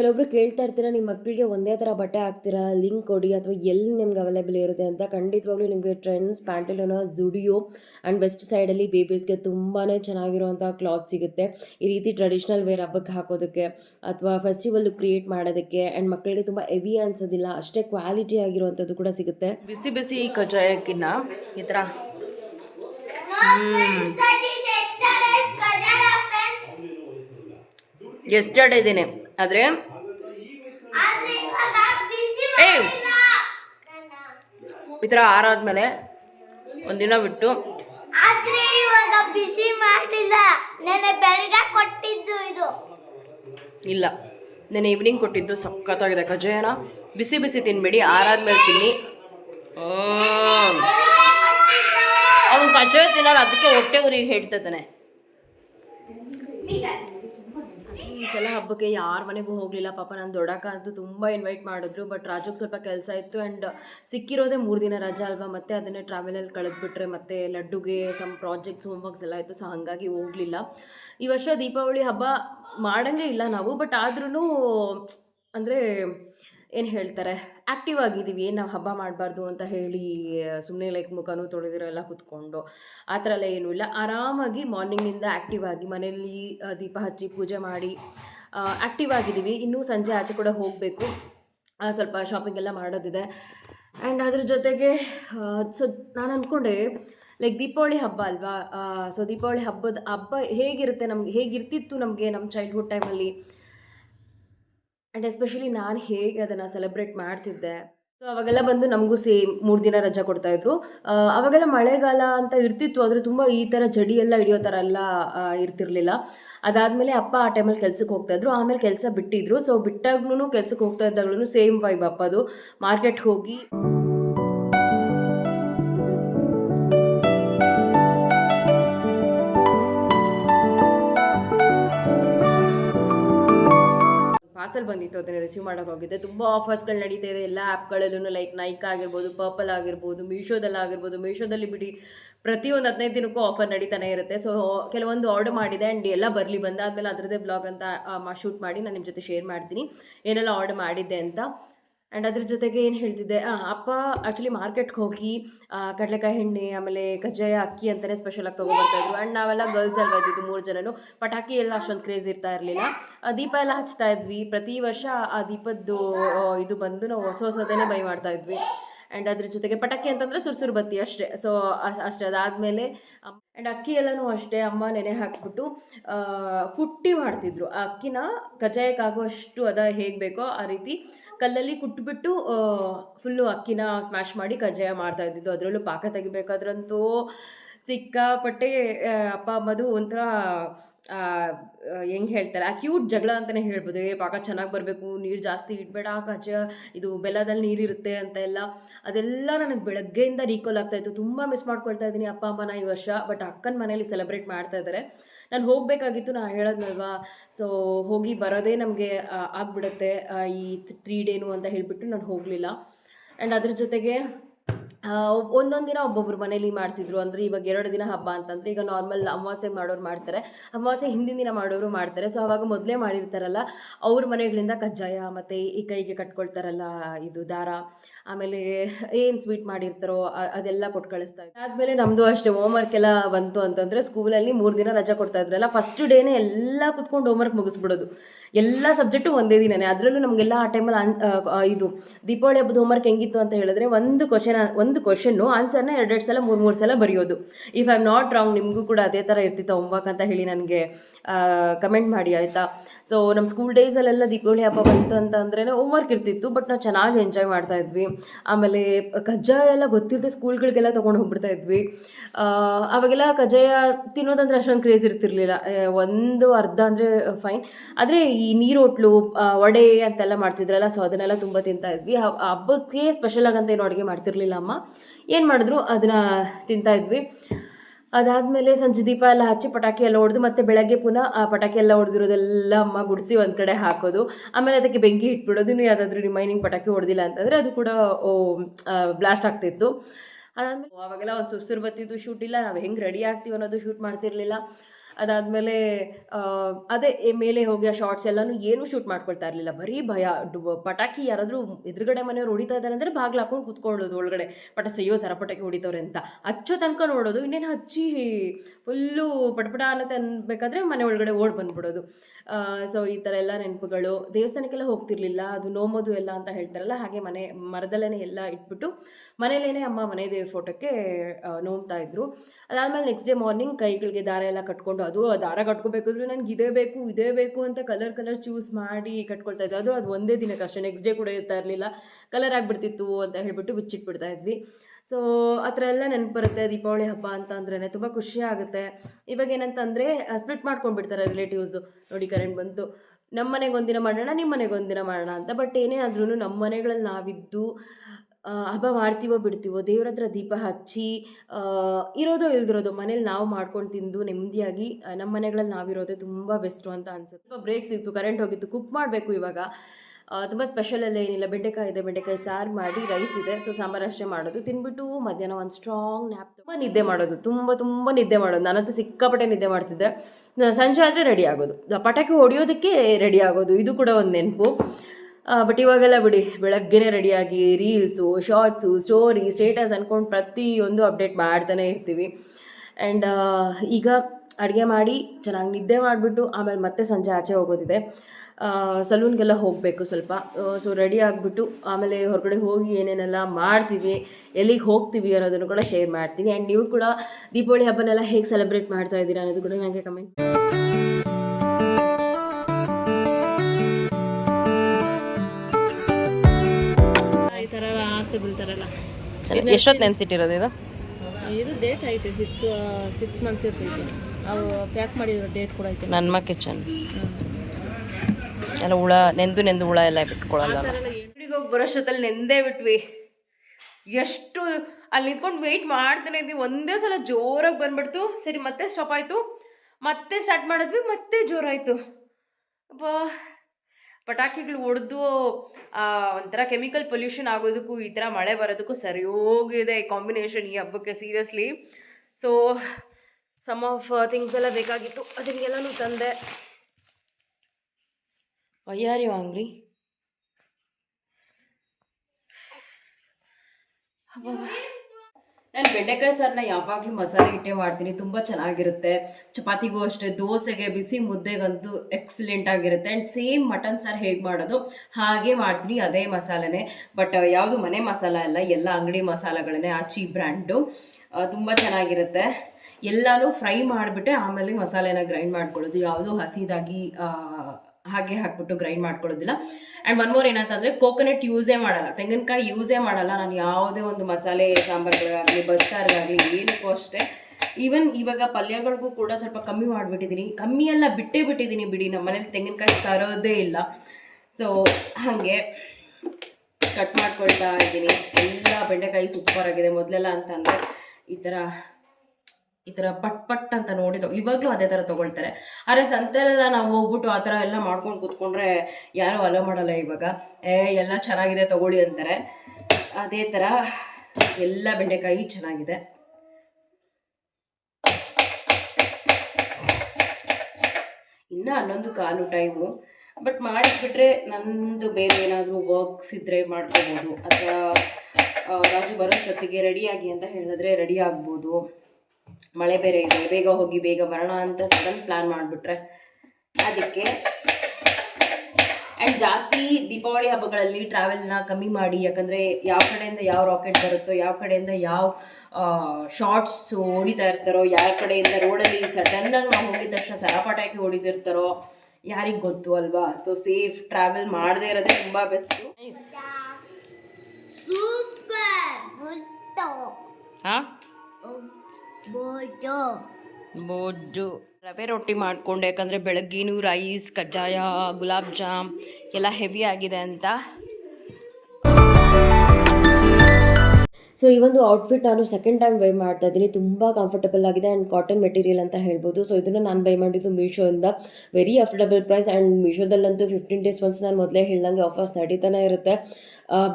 Speaker 1: ಕೆಲವೊಬ್ರು ಕೇಳ್ತಾ ಇರ್ತೀರಾ, ನಿಮ್ಮ ಮಕ್ಕಳಿಗೆ ಒಂದೇ ಥರ ಬಟ್ಟೆ ಹಾಕ್ತೀರಾ? ಲಿಂಕ್ ಕೊಡಿ ಅಥವಾ ಎಲ್ಲಿ ನಿಮ್ಗೆ ಅವೈಲೇಬಲ್ ಇರುತ್ತೆ? ಅಂತ ಖಂಡಿತವಾಗ್ಲೂ ನಿಮಗೆ ಟ್ರೆಂಡ್ಸ್, ಪ್ಯಾಂಟಲೂನ, ಜುಡಿಯೋ ಆ್ಯಂಡ್ ವೆಸ್ಟ್ ಸೈಡಲ್ಲಿ ಬೇಬೀಸ್ಗೆ ತುಂಬಾ ಚೆನ್ನಾಗಿರುವಂಥ ಕ್ಲಾತ್ ಸಿಗುತ್ತೆ. ಈ ರೀತಿ ಟ್ರೆಡಿಷ್ನಲ್ ವೇರ್ ಹಬ್ಬಕ್ಕೆ ಹಾಕೋದಕ್ಕೆ ಅಥವಾ ಫೆಸ್ಟಿವಲ್ ಕ್ರಿಯೇಟ್ ಮಾಡೋದಕ್ಕೆ ಆ್ಯಂಡ್ ಮಕ್ಕಳಿಗೆ ತುಂಬ ಹೆವಿ ಅನ್ಸೋದಿಲ್ಲ, ಅಷ್ಟೇ ಕ್ವಾಲಿಟಿ ಆಗಿರುವಂಥದ್ದು ಕೂಡ ಸಿಗುತ್ತೆ. ಬಿಸಿ ಬಿಸಿ ಕಜಾಯಕ್ಕಿನ್ನ ಈ ಥರ ಎಸ್ಟರ್ಡೇ ಇದ್ದೇನೆ. ಆದರೆ ಈ ಥರ ಆರಾದ್ಮೇಲೆ ಒಂದಿನ ಬಿಟ್ಟು.
Speaker 2: ಆದ್ರೆ ಇವಾಗ ಬಿಸಿ ಮಾಡಿಲ್ಲ ನೆನೆ ಬೆಳಗ್ಗೆ ಕೊಟ್ಟಿದ್ದು ಇದು.
Speaker 1: ಇಲ್ಲ. ನೆನೆ ಈವ್ನಿಂಗ್ ಕೊಟ್ಟಿದ್ದು ಸಖತ್ತಾಗಿದೆ ಕಜ್ಜಾಯನ ಬಿಸಿ ಬಿಸಿ ತಿನ್ಬೇಡಿ. ಆರಾದ್ಮೇಲೆ ತಿನ್ನಿ. ಅವ್ನು ಕಜ್ಜಾಯ ತಿನ್ನಲ್ಲ ಅದಕ್ಕೆ ಹೊಟ್ಟೆ ಉರಿಗೆ ಹೇಳ್ತಿದ್ದಾನೆ ಈ ಸಲ ಹಬ್ಬಕ್ಕೆ ಯಾರ ಮನೆಗೂ ಹೋಗಲಿಲ್ಲ. ಪಾಪ ನಾನು ದೊಡ್ಡಕ್ಕ ಅಂತೂ ತುಂಬ ಇನ್ವೈಟ್ ಮಾಡಿದ್ರು. ಬಟ್ ರಾಜುಗೆ ಸ್ವಲ್ಪ ಕೆಲಸ ಇತ್ತು ಆ್ಯಂಡ್ ಸಿಕ್ಕಿರೋದೇ ಮೂರು ದಿನ ರಜಾ ಅಲ್ವಾ? ಮತ್ತೆ ಅದನ್ನೇ ಟ್ರಾವೆಲಲ್ಲಿ ಕಳೆದ್ಬಿಟ್ರೆ, ಮತ್ತೆ ಲಡ್ಡುಗೆ ಸಮ್ ಪ್ರಾಜೆಕ್ಟ್ಸ್ ಹೋಮ್ವರ್ಕ್ಸ್ ಎಲ್ಲ ಇತ್ತು. ಸೊ ಹಾಗಾಗಿ ಹೋಗಲಿಲ್ಲ. ಈ ವರ್ಷ ದೀಪಾವಳಿ ಹಬ್ಬ ಮಾಡಂಗೆ ಇಲ್ಲ ನಾವು. ಬಟ್ ಆದ್ರೂ ಅಂದರೆ ಏನು ಹೇಳ್ತಾರೆ? ಆ್ಯಕ್ಟಿವ್ ಆಗಿದ್ದೀವಿ, ಏನು ನಾವು ಹಬ್ಬ ಮಾಡಬಾರ್ದು ಅಂತ ಹೇಳಿ ಸುಮ್ಮನೆ ಲೈಕ್ ಮುಖನೂ ತೊಳೆದಿರೋ ಎಲ್ಲ ಕೂತ್ಕೊಂಡು, ಆ ಥರ ಎಲ್ಲ ಏನೂ ಇಲ್ಲ. ಆರಾಮಾಗಿ ಮಾರ್ನಿಂಗಿಂದ ಆ್ಯಕ್ಟಿವ್ ಆಗಿ ಮನೆಯಲ್ಲಿ ದೀಪ ಹಚ್ಚಿ ಪೂಜೆ ಮಾಡಿ ಆ್ಯಕ್ಟಿವ್ ಆಗಿದ್ದೀವಿ. ಇನ್ನೂ ಸಂಜೆ ಆಚೆ ಕೂಡ ಹೋಗಬೇಕು. ಸ್ವಲ್ಪ ಶಾಪಿಂಗ್ ಎಲ್ಲ ಮಾಡೋದಿದೆ. ಆ್ಯಂಡ್ ಅದ್ರ ಜೊತೆಗೆ ಸೊ ನಾನು ಅಂದ್ಕೊಂಡೆ ಲೈಕ್ ದೀಪಾವಳಿ ಹಬ್ಬ ಅಲ್ವಾ? ಸೊ ದೀಪಾವಳಿ ಹಬ್ಬದ ಹಬ್ಬ ಹೇಗಿರುತ್ತೆ ನಮ್ಗೆ, ಹೇಗಿರ್ತಿತ್ತು ನಮಗೆ ನಮ್ಮ ಚೈಲ್ಡ್ಹುಡ್ ಟೈಮಲ್ಲಿ ಆ್ಯಂಡ್ ಎಸ್ಪೆಷಲಿ ನಾನು ಹೇಗೆ ಅದನ್ನು ಸೆಲೆಬ್ರೇಟ್ ಮಾಡ್ತಿದ್ದೆ. ಸೊ ಅವಾಗೆಲ್ಲ ಬಂದು ನಮಗೂ ಸೇಮ್ ಮೂರು ದಿನ ರಜೆ ಕೊಡ್ತಾಯಿದ್ರು ಅವಾಗೆಲ್ಲ ಮಳೆಗಾಲ ಅಂತ ಇರ್ತಿತ್ತು. ಆದರೆ ತುಂಬ ಈ ಥರ ಜಡಿ ಎಲ್ಲ ಹಿಡಿಯೋ ಥರ ಎಲ್ಲ ಇರ್ತಿರ್ಲಿಲ್ಲ. ಅದಾದಮೇಲೆ ಅಪ್ಪ ಆ ಟೈಮಲ್ಲಿ ಕೆಲ್ಸಕ್ಕೆ ಹೋಗ್ತಾಯಿದ್ರು ಆಮೇಲೆ ಕೆಲಸ ಬಿಟ್ಟಿದ್ರು. ಸೊ ಬಿಟ್ಟಾಗ್ಲೂ ಕೆಲ್ಸಕ್ಕೆ ಹೋಗ್ತಾ ಇದ್ದಾಗ್ಲೂ ಸೇಮ್ ವೈಬ್ ಅಪ್ಪದು ಮಾರ್ಕೆಟ್ಗೆ ಹೋಗಿ ಪಾರ್ಸಲ್ ಬಂದಿತ್ತು, ಅದನ್ನು ರಿಸೀವ್ ಮಾಡೋಕೆ ಹೋಗಿದ್ದೆ. ತುಂಬ ಆಫರ್ಸ್ಗಳು ನಡೀತಾ ಇದೆ. ಎಲ್ಲ ಆ್ಯಪ್ಗಳಲ್ಲೂ ಲೈಕ್ ನೈಕ್ ಆಗಿರ್ಬೋದು ಪರ್ಪಲ್ ಆಗಿರ್ಬೋದು ಮೀಶೋದಲ್ಲಿ ಆಗಿರ್ಬೋದು. ಮೀಶೋದಲ್ಲಿ ಬಿಡಿ, ಪ್ರತಿಯೊಂದು ಹದಿನೈದು ದಿನಕ್ಕೂ ಆಫರ್ ನಡೀತಾನೆ ಇರುತ್ತೆ. ಸೊ ಕೆಲವೊಂದು ಆರ್ಡರ್ ಮಾಡಿದೆ ಆ್ಯಂಡ್ ಎಲ್ಲ ಬರಲಿ ಬಂದಾದಮೇಲೆ ಅದರದ್ದೇ ಬ್ಲಾಗ್ ಅಂತ ಶೂಟ್ ಮಾಡಿ ನಾನು ನಿಮ್ಮ ಜೊತೆ ಶೇರ್ ಮಾಡ್ತೀನಿ. ಏನೆಲ್ಲ ಆರ್ಡರ್ ಮಾಡಿದ್ದೆ ಅಂತ. ಆ್ಯಂಡ್ ಅದ್ರ ಜೊತೆಗೆ ಏನು ಹೇಳ್ತಿದ್ದೆ? ಅಪ್ಪ ಆ್ಯಕ್ಚುಲಿ ಮಾರ್ಕೆಟ್ಗೆ ಹೋಗಿ ಕಡಲೆಕಾಯಿ ಎಣ್ಣೆ, ಆಮೇಲೆ ಕಜ್ಜಾಯ, ಅಕ್ಕಿ ಅಂತಲೇ ಸ್ಪೆಷಲಾಗಿ ತೊಗೊಬರ್ತಾಯಿದ್ರು ಆ್ಯಂಡ್ ನಾವೆಲ್ಲ ಗರ್ಲ್ಸ್ ಎಲ್ಲ ಇದ್ದಿದ್ದು ಮೂರು ಜನನು. ಪಟಾಕಿ ಎಲ್ಲ ಅಷ್ಟೊಂದು ಕ್ರೇಜ್ ಇರ್ತಾ ಇರಲಿಲ್ಲ. ದೀಪ ಎಲ್ಲ ಹಚ್ತಾ ಇದ್ವಿ. ಪ್ರತಿ ವರ್ಷ ಆ ದೀಪದ್ದು ಇದು ಬಂದು ನಾವು ಹೊಸ ಹೊಸದೇನೆ ಬೈ ಮಾಡ್ತಾ ಇದ್ವಿ. ಆ್ಯಂಡ್ ಅದ್ರ ಜೊತೆಗೆ ಪಟಾಕಿ ಅಂತಂದರೆ ಸುರ್ಸುರು ಬತ್ತಿ ಅಷ್ಟೇ ಸೊ ಅಷ್ಟೇ ಅದಾದಮೇಲೆ ಆ್ಯಂಡ್ ಅಕ್ಕಿ ಎಲ್ಲನೂ ಅಷ್ಟೇ ಅಮ್ಮ ನೆನೆ ಹಾಕ್ಬಿಟ್ಟು ಕುಟ್ಟಿ ಮಾಡ್ತಿದ್ರು. ಆ ಅಕ್ಕಿನ ಕಜ್ಜಾಯಕ್ಕಾಗುವಷ್ಟು ಅದ ಹೇಗೆ ಬೇಕೋ ಆ ರೀತಿ ಕಲ್ಲಲ್ಲಿ ಕುಟ್ಬಿಟ್ಟು ಫುಲ್ಲು ಅಕ್ಕಿನ ಸ್ಮ್ಯಾಶ್ ಮಾಡಿ ಕಜ್ಜಾಯ ಮಾಡ್ತಾ ಇದ್ದಿದ್ದು. ಅದರಲ್ಲೂ ಪಾಕ ತೆಗಿಬೇಕಾದ್ರಂತೂ ಸಿಕ್ಕಾಪಟ್ಟೆ ಅಪ್ಪ, ಅಮ್ಮದು ಒಂಥರ ಹೆಂಗೆ ಹೇಳ್ತಾರೆ ಆ ಕ್ಯೂಟ್ ಜಗಳ ಅಂತಲೇ ಹೇಳ್ಬೋದು. ಏ, ಪಾಕ ಚೆನ್ನಾಗಿ ಬರಬೇಕು, ನೀರು ಜಾಸ್ತಿ ಇಡಬೇಡ ಕಾಚ ಇದು ಬೆಲ್ಲದಲ್ಲಿ ನೀರಿರುತ್ತೆ ಅಂತ ಎಲ್ಲ. ಅದೆಲ್ಲ ನನಗೆ ಬೆಳಗ್ಗೆಯಿಂದ ರೀಕಾಲ್ ಆಗ್ತಾಯಿತ್ತು ತುಂಬ ಮಿಸ್ ಮಾಡ್ಕೊಳ್ತಾ ಇದ್ದೀನಿ ಅಪ್ಪ ಅಮ್ಮನ ಈ ವರ್ಷ ಬಟ್ ಅಕ್ಕನ ಮನೇಲಿ ಸೆಲೆಬ್ರೇಟ್ ಮಾಡ್ತಾ ಇದ್ದಾರೆ. ನಾನು ಹೋಗಬೇಕಾಗಿತ್ತು, ನಾ ಹೇಳೋದ್ನಲ್ವಾ? ಸೊ ಹೋಗಿ ಬರೋದೇ ನಮಗೆ ಆಗ್ಬಿಡುತ್ತೆ ಈ ತ್ರೀ ಡೇನು ಅಂತ ಹೇಳಿಬಿಟ್ಟು ನಾನು ಹೋಗಲಿಲ್ಲ. ಆ್ಯಂಡ್ ಅದ್ರ ಜೊತೆಗೆ ಒಂದೊಂದು ದಿನ ಒಬ್ಬೊಬ್ರು ಮನೇಲಿ ಮಾಡ್ತಿದ್ರು. ಅಂದರೆ ಇವಾಗ ಎರಡು ದಿನ ಹಬ್ಬ ಅಂತಂದರೆ ಈಗ ನಾರ್ಮಲ್ ಅಮಾವಾಸ್ಯೆ ಮಾಡೋರು ಮಾಡ್ತಾರೆ. ಅಮಾವಾಸ್ಯೆ ಹಿಂದಿನ ದಿನ ಮಾಡೋರು ಮಾಡ್ತಾರೆ. ಸೊ ಅವಾಗ ಮೊದಲೇ ಮಾಡಿರ್ತಾರಲ್ಲ, ಅವ್ರ ಮನೆಗಳಿಂದ ಕಜ್ಜಾಯ ಮತ್ತು ಈ ಕೈಗೆ ಕಟ್ಕೊಳ್ತಾರಲ್ಲ, ಇದು ದಾರ. ಆಮೇಲೆ ಏನು ಸ್ವೀಟ್ ಮಾಡಿರ್ತಾರೋ ಅದೆಲ್ಲ ಕೊಟ್ಟು ಕಳಿಸ್ತಾ ಇದ್ರು. ಆದಮೇಲೆ ನಮ್ಮದು ಅಷ್ಟೇ ಹೋಮ್ವರ್ಕ್ ಎಲ್ಲ ಬಂತು ಅಂತಂದರೆ ಸ್ಕೂಲಲ್ಲಿ ಮೂರು ದಿನ ರಜಾ ಕೊಡ್ತಾ ಇದ್ರಲ್ಲ ಫಸ್ಟ್ ಡೇನೇ ಎಲ್ಲ ಕುತ್ಕೊಂಡು ಹೋಮ್ವರ್ಕ್ ಮುಗಿಸ್ಬಿಡೋದು. ಎಲ್ಲ ಸಬ್ಜೆಕ್ಟು ಒಂದೇ ದಿನನೇ. ಅದರಲ್ಲೂ ನಮಗೆಲ್ಲ ಆ ಟೈಮಲ್ಲಿ ಇದು ದೀಪಾವಳಿ ಹಬ್ಬದ ಹೋಮ್ವರ್ಕ್ ಹೆಂಗಿತ್ತು ಅಂತ ಹೇಳಿದ್ರೆ ಒಂದು ಕ್ವಶನ್ ಒಂದು ಕ್ವಶನ್ನು ಆನ್ಸರ್ನ ಎರಡೆರಡು ಸಲ, ಮೂರು ಮೂರು ಸಲ ಬರೆಯೋದು. If I am not wrong ನಿಮಗೂ ಕೂಡ ಅದೇ ಥರ ಇರ್ತಿತ್ತು ಹೋಮ್ವರ್ಕ್ ಅಂತ ಹೇಳಿ ನನಗೆ ಕಮೆಂಟ್ ಮಾಡಿ ಆಯಿತಾ? ಸೊ ನಮ್ಮ ಸ್ಕೂಲ್ ಡೇಸಲ್ಲೆಲ್ಲ ದೀಪಾವಳಿ ಹಬ್ಬ ಬಂತು ಅಂತ ಅಂದ್ರೆ ಹೋಮ್ವರ್ಕ್ ಇರ್ತಿತ್ತು ಬಟ್ ನಾವು ಚೆನ್ನಾಗಿ ಎಂಜಾಯ್ ಮಾಡ್ತಾ ಇದ್ವಿ. ಆಮೇಲೆ ಕಜ್ಜಾಯ ಎಲ್ಲ ಗೊತ್ತಿಲ್ಲದೆ ಸ್ಕೂಲ್ಗಳಿಗೆಲ್ಲ ತೊಗೊಂಡು ಹೋಗ್ಬಿಡ್ತಾ ಇದ್ವಿ. ಅವಾಗೆಲ್ಲ ಕಜ್ಜಾಯ ತಿನ್ನೋದಂದ್ರೆ ಅಷ್ಟೊಂದು ಕ್ರೇಜ್ ಇರ್ತಿರ್ಲಿಲ್ಲ. ಒಂದು ಅರ್ಧ ಅಂದರೆ ಫೈನ್ ಆದರೆ ಈ ನೀರೋಟ್ಲು ವಡೆ ಅಂತೆಲ್ಲ ಮಾಡ್ತಿದ್ರಲ್ಲ ಸೊ ಅದನ್ನೆಲ್ಲ ತುಂಬ ತಿಂತಾ ಇದ್ವಿ. ಹಬ್- ಹಬ್ಬಕ್ಕೆ ಸ್ಪೆಷಲ್ ಆಗಂತ ಏನು ಅಡುಗೆ ಮಾಡ್ತಿರ್ಲಿಲ್ಲ ಅಮ್ಮ. ಏನು ಮಾಡಿದ್ರು, ಅದನ್ನ ತಿಂತಾ ಇದ್ವಿ. ಅದಾದಮೇಲೆ ಸಂಜೆ ದೀಪ ಎಲ್ಲ ಹಚ್ಚಿ ಪಟಾಕಿ ಎಲ್ಲ ಹೊಡೆದು ಮತ್ತೆ ಬೆಳಗ್ಗೆ ಪುನಃ ಆ ಪಟಾಕಿ ಎಲ್ಲ ಹೊಡೆದಿರೋದೆಲ್ಲ ಅಮ್ಮ ಗುಡಿಸಿ ಒಂದ್ ಕಡೆ ಹಾಕೋದು. ಆಮೇಲೆ ಅದಕ್ಕೆ ಬೆಂಕಿ ಇಟ್ಬಿಡೋದು. ಇನ್ನು ಯಾವ್ದಾದ್ರು ರಿಮೈನಿಂಗ್ ಪಟಾಕಿ ಹೊಡೆದಿಲ್ಲ ಅಂತಂದ್ರೆ ಅದು ಕೂಡ ಬ್ಲಾಸ್ಟ್ ಆಗ್ತಿತ್ತು. ಅದಾದಮೇಲೆ ಅವಾಗೆಲ್ಲ ಸುರ್ಸುರು ಬತ್ತಿದ್ದು ಶೂಟ್ ಇಲ್ಲ. ನಾವು ಹೆಂಗೆ ರೆಡಿ ಆಗ್ತೀವಿ ಅನ್ನೋದು ಶೂಟ್ ಮಾಡ್ತಿರ್ಲಿಲ್ಲ. ಅದಾದಮೇಲೆ ಅದೇ ಮೇಲೆ ಹೋಗಿ ಆ ಶಾರ್ಟ್ಸ್ ಎಲ್ಲನೂ ಏನೂ ಶೂಟ್ ಮಾಡ್ಕೊಳ್ತಾ ಇರಲಿಲ್ಲ. ಬರೀ ಭಯ. ಪಟಾಕಿ ಯಾರಾದರೂ ಎದುರುಗಡೆ ಮನೆಯವ್ರು ಹೊಡಿತಾ ಇದ್ದಾರೆ ಅಂದರೆ ಬಾಗಿಲು ಹಾಕೊಂಡು ಕೂತ್ಕೊಳ್ಳೋದು ಒಳಗಡೆ. ಪಟ, ಅಯ್ಯೋ ಸರ ಪಟಾಕಿ ಹೊಡಿತವ್ರೆ ಅಂತ. ಹಚ್ಚೋ ತನಕ ನೋಡೋದು. ಇನ್ನೇನು ಹಚ್ಚಿ ಫುಲ್ಲು ಪಟಪಟ ಅನ್ನತ್ತೆ ಅನ್ಬೇಕಾದ್ರೆ ಮನೆ ಒಳಗಡೆ ಓಡ್ ಬಂದ್ಬಿಡೋದು. ಸೊ ಈ ಥರ ಎಲ್ಲ ನೆನಪುಗಳು. ದೇವಸ್ಥಾನಕ್ಕೆಲ್ಲ ಹೋಗ್ತಿರ್ಲಿಲ್ಲ. ಅದು ನೋಮೋದು ಎಲ್ಲ ಅಂತ ಹೇಳ್ತಾರಲ್ಲ, ಹಾಗೆ ಮನೆ ಮರದಲ್ಲೇ ಎಲ್ಲ ಇಟ್ಬಿಟ್ಟು ಮನೇಲೇ ಅಮ್ಮ ಮನೆ ದೇವ್ರ ಫೋಟೋಕ್ಕೆ ನೋಮ್ತಾ ಇದ್ರು. ಅದಾದಮೇಲೆ ನೆಕ್ಸ್ಟ್ ಡೇ ಮಾರ್ನಿಂಗ್ ಕೈಗಳಿಗೆ ದಾರ ಎಲ್ಲ ಕಟ್ಕೊಂಡು ಅದು ದಾರ ಕಟ್ಕೋಬೇಕಾದ್ರೆ ನನಗೆ ಇದೇ ಬೇಕು ಇದೇ ಬೇಕು ಅಂತ ಕಲರ್ ಕಲರ್ ಚೂಸ್ ಮಾಡಿ ಕಟ್ಕೊಳ್ತಾ ಇದ್ದೆ. ಅದು ಅದು ಒಂದೇ ದಿನಕ್ಕೆ ಅಷ್ಟೇ ನೆಕ್ಸ್ಟ್ ಡೇ ಕೂಡ ಇರ್ತಾ ಇರಲಿಲ್ಲ. ಕಲರ್ ಆಗಿಬಿಡ್ತಿತ್ತು ಅಂತ ಹೇಳ್ಬಿಟ್ಟು ಬಿಚ್ಚಿಟ್ಬಿಡ್ತಾ ಇದ್ವಿ. ಸೊ ಆ ಥರ ಎಲ್ಲ ನೆನಪು ಬರುತ್ತೆ ದೀಪಾವಳಿ ಹಬ್ಬ ಅಂತ ಅಂದ್ರೇ ತುಂಬ ಖುಷಿ ಆಗುತ್ತೆ. ಇವಾಗ ಏನಂತಂದರೆ ಸ್ಪ್ಲಿಟ್ ಮಾಡ್ಕೊಂಡ್ಬಿಡ್ತಾರೆ ರಿಲೇಟಿವ್ಸು ನೋಡಿ ಕರೆಂಟ್ ಬಂತು. ನಮ್ಮ ಮನೆಗೆ ಒಂದಿನ ಮಾಡೋಣ ನಿಮ್ಮ ಮನೆಗೆ ಒಂದಿನ ಮಾಡೋಣ ಅಂತ. ಬಟ್ ಏನೇ ಆದ್ರೂ ನಮ್ಮ ಮನೆಗಳಲ್ಲಿ ನಾವಿದ್ದು ಹಬ್ಬ ಮಾಡ್ತೀವೋ ಬಿಡ್ತೀವೋ, ದೇವ್ರ ಹತ್ರ ದೀಪ ಹಚ್ಚಿ ಇರೋದೋ ಇಲ್ದಿರೋದು ಮನೇಲಿ ನಾವು ಮಾಡ್ಕೊಂಡು ತಿಂದು ನೆಮ್ಮದಿಯಾಗಿ ನಮ್ಮ ಮನೆಗಳಲ್ಲಿ ನಾವಿರೋದೇ ತುಂಬ ಬೆಸ್ಟು ಅಂತ ಅನ್ಸುತ್ತೆ. ತುಂಬ ಬ್ರೇಕ್ ಸಿಕ್ತು ಕರೆಂಟ್ ಹೋಗಿತ್ತು ಕುಕ್ ಮಾಡಬೇಕು ಇವಾಗ. ತುಂಬ ಸ್ಪೆಷಲ್ ಎಲ್ಲ ಏನಿಲ್ಲ, ಬೆಂಡೆಕಾಯಿ ಇದೆ, ಬೆಂಡೆಕಾಯಿ ಸಾರು ಮಾಡಿ ರೈಸ್ ಇದೆ ಸೊ ಸಾಂಬಾರು ಅಷ್ಟೇ ಮಾಡೋದು. ತಿನ್ಬಿಟ್ಟು ಮಧ್ಯಾಹ್ನ ಒಂದು ಸ್ಟ್ರಾಂಗ್ ನ್ಯಾಪ್ ತುಂಬ ನಿದ್ದೆ ಮಾಡೋದು, ತುಂಬ ತುಂಬ ನಿದ್ದೆ ಮಾಡೋದು. ನಾನಂತೂ ಸಿಕ್ಕಾಪಟ್ಟೆ ನಿದ್ದೆ ಮಾಡ್ತಿದ್ದೆ. ಸಂಜೆ ಆದರೆ ರೆಡಿ ಆಗೋದು. ಪಟಾಕಿ ಹೊಡೆಯೋದಕ್ಕೆ ರೆಡಿ ಆಗೋದು. ಇದು ಕೂಡ ಒಂದು ನೆನಪು. ಬಟ್ ಇವಾಗೆಲ್ಲ ಬಿಡಿ, ಬೆಳಗ್ಗೆನೇ ರೆಡಿಯಾಗಿ ರೀಲ್ಸು ಶಾರ್ಟ್ಸು ಸ್ಟೋರಿ ಸ್ಟೇಟಸ್ ಅಂದ್ಕೊಂಡು ಪ್ರತಿಯೊಂದು ಅಪ್ಡೇಟ್ ಮಾಡ್ತಾನೆ ಇರ್ತೀವಿ. ಆ್ಯಂಡ್ ಈಗ ಅಡುಗೆ ಮಾಡಿ ಚೆನ್ನಾಗಿ ನಿದ್ದೆ ಮಾಡಿಬಿಟ್ಟು ಆಮೇಲೆ ಮತ್ತೆ ಸಂಜೆ ಆಚೆ ಹೋಗೋದಿದೆ. ಸಲೂನ್ಗೆಲ್ಲ ಹೋಗಬೇಕು ಸ್ವಲ್ಪ. ಸೊ ರೆಡಿ ಆಗಿಬಿಟ್ಟು ಆಮೇಲೆ ಹೊರಗಡೆ ಹೋಗಿ ಏನೇನೆಲ್ಲ ಮಾಡ್ತೀವಿ, ಎಲ್ಲಿಗೆ ಹೋಗ್ತೀವಿ ಅನ್ನೋದನ್ನು ಕೂಡ ಶೇರ್ ಮಾಡ್ತೀನಿ. ಆ್ಯಂಡ್ ನೀವು ಕೂಡ ದೀಪಾವಳಿ ಹಬ್ಬನೆಲ್ಲ ಹೇಗೆ ಸೆಲೆಬ್ರೇಟ್ ಮಾಡ್ತಾ ಇದ್ದೀರಾ ಅನ್ನೋದು ಕೂಡ ನನಗೆ ಕಮೆಂಟ್
Speaker 3: ಥರ ಆಸೆ ಬೀಳ್ತಾರಲ್ಲ.
Speaker 1: ಎಷ್ಟೊತ್ತು ನೆನ್ಸಿಟ್ಟಿರೋದು ಇದು?
Speaker 3: ಇದು ಡೇಟ್ ಐತೆ ಸಿಕ್ಸ್ ಸಿಕ್ಸ್ ಮಂತ್ ಇರ್ತೈತೆ. ಅವು ಪ್ಯಾಕ್ ಮಾಡಿರೋ ಡೇಟ್ ಕೂಡ ಐತೆ.
Speaker 1: ನನ್ನ ಕಿಚನ್. ಎಲ್ಲ ಹುಳ ನೆಂದು ನೆಂದು ಹುಳ ಎಲ್ಲ ಬಿಟ್ಕೊಳ್ಳಲ್ಲ ಅಂಗಡಿಗೆ ಹೋಗಿ ಬರೋಷ್ಟೊತ್ತಲ್ಲಿ ನೆಂದೇ ಬಿಟ್ವಿ. ಎಷ್ಟು ಅಲ್ಲಿ ನಿಂತ್ಕೊಂಡು ವೆಯ್ಟ್ ಮಾಡ್ತಾನೆ ಇದ್ವಿ. ಒಂದೇ ಸಲ ಜೋರಾಗಿ ಬಂದ್ಬಿಡ್ತು. ಸರಿ ಮತ್ತೆ ಸ್ಟಾಪ್ ಆಯಿತು. ಮತ್ತೆ ಸ್ಟಾರ್ಟ್ ಮಾಡಿದ್ವಿ ಮತ್ತೆ ಜೋರಾಯಿತು. ಅಪ್ಪ ಪಟಾಕಿಗಳು ಹೊಡೆದು ಒಂಥರ ಕೆಮಿಕಲ್ ಪೊಲ್ಯೂಷನ್ ಆಗೋದಕ್ಕೂ ಈ ಥರ ಮಳೆ ಬರೋದಕ್ಕೂ ಸರಿ ಹೋಗಿದೆ ಈ ಕಾಂಬಿನೇಷನ್ ಈ ಹಬ್ಬಕ್ಕೆ seriously so some of things ಎಲ್ಲ ಬೇಕಾಗಿತ್ತು. ಅದನ್ನೆಲ್ಲನೂ ತಂದೆ. ಅಯ್ಯಾರಿ ವಾಂಗ್ರಿ ನಾನು ಬೆಂಡೆಕಾಯಿ ಸಾರನ್ನ ಯಾವಾಗಲೂ ಮಸಾಲೆ ಇಟ್ಟೆ ಮಾಡ್ತೀನಿ, ತುಂಬ ಚೆನ್ನಾಗಿರುತ್ತೆ. ಚಪಾತಿಗೂ ಅಷ್ಟೇ, ದೋಸೆಗೆ ಬಿಸಿ ಮುದ್ದೆಗಂತೂ ಎಕ್ಸಲೆಂಟ್ ಆಗಿರುತ್ತೆ. ಆ್ಯಂಡ್ ಸೇಮ್ ಮಟನ್ ಸಾರು ಹೇಗೆ ಮಾಡೋದು? ಹಾಗೆ ಮಾಡ್ತೀನಿ ಅದೇ ಮಸಾಲೆನೇ. ಬಟ್ ಯಾವುದು ಮನೆ ಮಸಾಲ ಅಲ್ಲ, ಎಲ್ಲ ಅಂಗಡಿ ಮಸಾಲೆಗಳನ್ನೇ ಆ ಚೀಪ್ ಬ್ರ್ಯಾಂಡು ತುಂಬ ಚೆನ್ನಾಗಿರುತ್ತೆ. ಎಲ್ಲನೂ ಫ್ರೈ ಮಾಡಿಬಿಟ್ಟೆ ಆಮೇಲೆ ಮಸಾಲೆನ ಗ್ರೈಂಡ್ ಮಾಡ್ಕೊಳ್ಳೋದು. ಯಾವುದು ಹಸಿದಾಗಿ ಹಾಗೆ ಹಾಕ್ಬಿಟ್ಟು ಗ್ರೈಂಡ್ ಮಾಡ್ಕೊಳ್ಳೋದಿಲ್ಲ. ಆ್ಯಂಡ್ ಒನ್ ಮೋರ್ ಏನಂತಂದರೆ ಕೋಕೋನಟ್ ಯೂಸೇ ಮಾಡಲ್ಲ. ತೆಂಗಿನಕಾಯಿ ಯೂಸೇ ಮಾಡಲ್ಲ. ನಾನು ಯಾವುದೇ ಒಂದು ಮಸಾಲೆ, ಸಾಂಬಾರ್ಗಳಾಗಲಿ, ಬಸ್ಸಾರಿಗಾಗಲಿ, ಏನಕ್ಕೂ ಅಷ್ಟೇ. ಈವನ್ ಇವಾಗ ಪಲ್ಯಗಳಿಗೂ ಕೂಡ ಸ್ವಲ್ಪ ಕಮ್ಮಿ ಮಾಡಿಬಿಟ್ಟಿದ್ದೀನಿ ಕಮ್ಮಿ ಎಲ್ಲ ಬಿಟ್ಟೇ ಬಿಟ್ಟಿದ್ದೀನಿ ಬಿಡಿ. ನಮ್ಮ ಮನೇಲಿ ತೆಂಗಿನಕಾಯಿ ತರೋದೇ ಇಲ್ಲ. ಸೊ ಹಾಗೆ ಕಟ್ ಮಾಡ್ಕೊಳ್ತಾ ಇದ್ದೀನಿ. ಎಲ್ಲ ಬೆಂಡೆಕಾಯಿ ಸೂಪರ್ ಆಗಿದೆ. ಮೊದಲೆಲ್ಲ ಅಂತಂದರೆ ಈ ಥರ ಈ ಥರ ಪಟ್ ಪಟ್ ಅಂತ ನೋಡಿದ್ರು ಇವಾಗ್ಲೂ ಅದೇ ಥರ ತಗೊಳ್ತಾರೆ. ಆದರೆ ಸಂತೆಲೆಲ್ಲ ನಾವು ಹೋಗ್ಬಿಟ್ಟು ಆ ಥರ ಎಲ್ಲ ಮಾಡ್ಕೊಂಡು ಕೂತ್ಕೊಂಡ್ರೆ ಯಾರೂ ಅಲೋ ಮಾಡಲ್ಲ ಇವಾಗ. ಏ, ಎಲ್ಲ ಚೆನ್ನಾಗಿದೆ ತಗೊಳ್ಳಿ ಅಂತಾರೆ. ಅದೇ ಥರ ಎಲ್ಲ ಬೆಂಡೆಕಾಯಿ ಚೆನ್ನಾಗಿದೆ. ಇನ್ನು ಹನ್ನೊಂದು ಕಾಲು ಟೈಮು ಬಟ್ ಮಾಡಿಬಿಟ್ರೆ ನಂದು ಬೇರೆ ಏನಾದರೂ ವರ್ಕ್ಸ್ ಇದ್ದರೆ ಮಾಡ್ಕೋಬೋದು. ಅಥವಾ ರಾಜು ಬರೋಷ್ಟೊತ್ತಿಗೆ ರೆಡಿಯಾಗಿ ಅಂತ ಹೇಳಿದ್ರೆ ರೆಡಿ ಆಗ್ಬೋದು. ಮಳೆ ಬೇರೆ ಇದೆ ಬೇಗ ಹೋಗಿ ಬೇಗ ಬರೋಣ ಅಂತ ಸಡನ್ ಪ್ಲ್ಯಾನ್ ಮಾಡಿಬಿಟ್ರೆ ಅದಕ್ಕೆ. ಆ್ಯಂಡ್ ಜಾಸ್ತಿ ದೀಪಾವಳಿ ಹಬ್ಬಗಳಲ್ಲಿ ಟ್ರಾವೆಲ್ನ ಕಮ್ಮಿ ಮಾಡಿ ಯಾಕಂದರೆ ಯಾವ ಕಡೆಯಿಂದ ಯಾವ ರಾಕೆಟ್ ಬರುತ್ತೋ ಯಾವ ಕಡೆಯಿಂದ ಯಾವ ಶಾರ್ಟ್ಸ್ ಹೊಡಿತಾ ಇರ್ತಾರೋ ಯಾವ ಕಡೆಯಿಂದ ರೋಡಲ್ಲಿ ಸಡನ್ನಾಗಿ ನಾವು ಹೋಗಿದ ತಕ್ಷಣ ಸರಪಾಟಾಕಿ ಹೊಡಿತಿರ್ತಾರೋ ಯಾರಿಗೆ ಗೊತ್ತು ಅಲ್ವಾ? ಸೊ ಸೇಫ್ ಟ್ರಾವೆಲ್ ಮಾಡದೇ ಇರೋದೇ ತುಂಬ ಬೆಸ್ಟು ಹಾಂ?
Speaker 2: ಬೋಟು
Speaker 1: ಬೋಜು ರವೆ ರೊಟ್ಟಿ ಮಾಡಿಕೊಂಡೆ, ಯಾಕಂದರೆ ಬೆಳಗ್ಗಿನೂ ರೈಸ್ ಕಜ್ಜಾಯ, ಗುಲಾಬ್ ಜಾಮ್, ಎಲ್ಲ ಹೆವಿ ಆಗಿದೆ ಅಂತ. ಸೊ ಈ ಒಂದು ಔಟ್ಫಿಟ್ ನಾನು ಸೆಕೆಂಡ್ ಟೈಮ್ ಬೈ ಮಾಡ್ತಾ ಇದ್ದೀನಿ, ತುಂಬ ಕಂಫರ್ಟಬಲ್ ಆಗಿದೆ ಆ್ಯಂಡ್ ಕಾಟನ್ ಮೆಟೀರಿಯಲ್ ಅಂತ ಹೇಳ್ಬೋದು. ಸೊ ಇದನ್ನು ನಾನು ಬೈ ಮಾಡಿದ್ದು ಮೀಶೋಯಿಂದ ವೆರಿ ಅಫೋರ್ಡಬಲ್ ಪ್ರೈಸ್ ಆ್ಯಂಡ್ ಮೀಶೋದಲ್ಲಂತೂ ಫಿಫ್ಟೀನ್ ಡೇಸ್ ಒನ್ಸ್ ನಾನು ಮೊದಲೇ ಹೇಳ್ದಂಗೆ ಆಫರ್ಸ್ ನಡೀತಾನೆ ಇರುತ್ತೆ.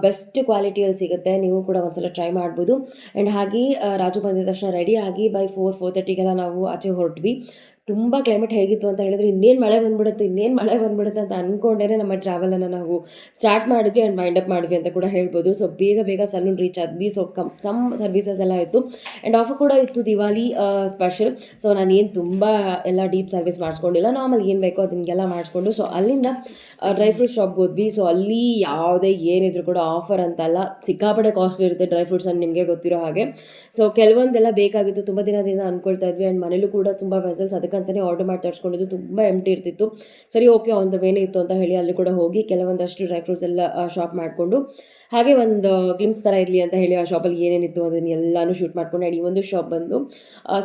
Speaker 1: ಬೆಸ್ಟ್ ಕ್ವಾಲಿಟಿಯಲ್ಲಿ ಸಿಗುತ್ತೆ. ನೀವು ಕೂಡ ಒಂದ್ಸಲ ಟ್ರೈ ಮಾಡ್ಬೋದು. ಆ್ಯಂಡ್ ಹಾಗೆ ರಾಜು ಬಂದಿದ ತಕ್ಷಣ ರೆಡಿ ಆಗಿ ಬೈ ಫೋರ್ ಫೋರ್ ತರ್ಟಿಗೆಲ್ಲ ನಾವು ಆಚೆ ಹೊರಟ್ವಿ. ತುಂಬ ಕ್ಲೈಮೇಟ್ ಹೇಗಿತ್ತು ಅಂತ ಹೇಳಿದ್ರೆ ಇನ್ನೇನು ಮಳೆ ಬಂದ್ಬಿಡುತ್ತೆ, ಇನ್ನೇನು ಮಳೆ ಬಂದ್ಬಿಡುತ್ತೆ ಅಂತ ಅಂದ್ಕೊಂಡೇ ನಮ್ಮ ಟ್ರಾವೆಲನ್ನು ನಾವು. ಸ್ಟಾರ್ಟ್ ಮಾಡಿದ್ವಿ ಆ್ಯಂಡ್ ವೈಂಡ್ ಅಪ್ ಮಾಡಿದ್ವಿ ಅಂತ ಕೂಡ ಹೇಳ್ಬೋದು. ಸೊ ಬೇಗ ಬೇಗ ಸಲೂನ್ ರೀಚ್ ಆದ್ವಿ. ಸೊ ಕಮ್ ಸಮ್ ಸರ್ವಿಸಸ್ ಎಲ್ಲ ಇತ್ತು ಆ್ಯಂಡ್ ಆಫರ್ ಕೂಡ ಇತ್ತು ದಿವಾಲಿ ಸ್ಪೆಷಲ್ ಸೊ ನಾನು ಏನು ತುಂಬ ಎಲ್ಲ ಡೀಪ್ ಸರ್ವಿಸ್ ಮಾಡಿಸ್ಕೊಂಡಿಲ್ಲ. ನಾರ್ಮಲ್ ಏನು ಬೇಕೋ ಅದನ್ನೆಲ್ಲ ಮಾಡಿಸ್ಕೊಂಡು. ಸೊ ಅಲ್ಲಿಂದ ಡ್ರೈ ಫ್ರೂಟ್ ಶಾಪ್ಗೆ ಹೋದ್ವಿ. ಸೊ ಅಲ್ಲಿ ಯಾವುದೇ ಏನಿದ್ರು ಕೂಡ ಆಫರ್ ಅಂತಲ್ಲ ಸಿಕ್ಕಾಪಟ್ಟೆ ಕಾಸ್ಟ್ಲಿ ಇರುತ್ತೆ ಡ್ರೈ ಫ್ರೂಟ್ಸ್ ಅಂತ ನಿಮಗೆ ಗೊತ್ತಿರೋ ಹಾಗೆ. ಸೊ ಕೆಲವೊಂದೆಲ್ಲ ಬೇಕಾಗಿತ್ತು. ತುಂಬ ದಿನದಿಂದ ಅಂದ್ಕೊಳ್ತಾ ಇದ್ವಿ. ಆ್ಯಂಡ್ ಮನೇಲೂ ಕೂಡ ತುಂಬ ವೆಸಲ್ಸ್ ಅದಕ್ಕಂತಲೇ ಆರ್ಡರ್ ಮಾಡಿ ತರಿಸ್ಕೊಂಡಿದ್ದು ತುಂಬ ಎಂಟಿ ಇರ್ತಿತ್ತು. ಸರಿ ಓಕೆ ಆನ್ ದ ವೇನೇ ಇತ್ತು ಅಂತ ಹೇಳಿ ಅಲ್ಲಿ ಕೂಡ ಹೋಗಿ ಕೆಲವೊಂದಷ್ಟು ಡ್ರೈ ಫ್ರೂಟ್ಸ್ ಎಲ್ಲ ಶಾಪ್ ಮಾಡಿಕೊಂಡು, ಹಾಗೆ ಒಂದು ಗ್ಲಿಮ್ಸ್ ಥರ ಇರಲಿ ಅಂತ ಹೇಳಿ ಆ ಶಾಪಲ್ಲಿ ಏನೇನಿತ್ತು ಅದನ್ನು ಎಲ್ಲಾನು ಶೂಟ್ ಮಾಡ್ಕೊಂಡು ಆ್ಯಂಡ್ ಈ ಒಂದು ಶಾಪ್ ಬಂದು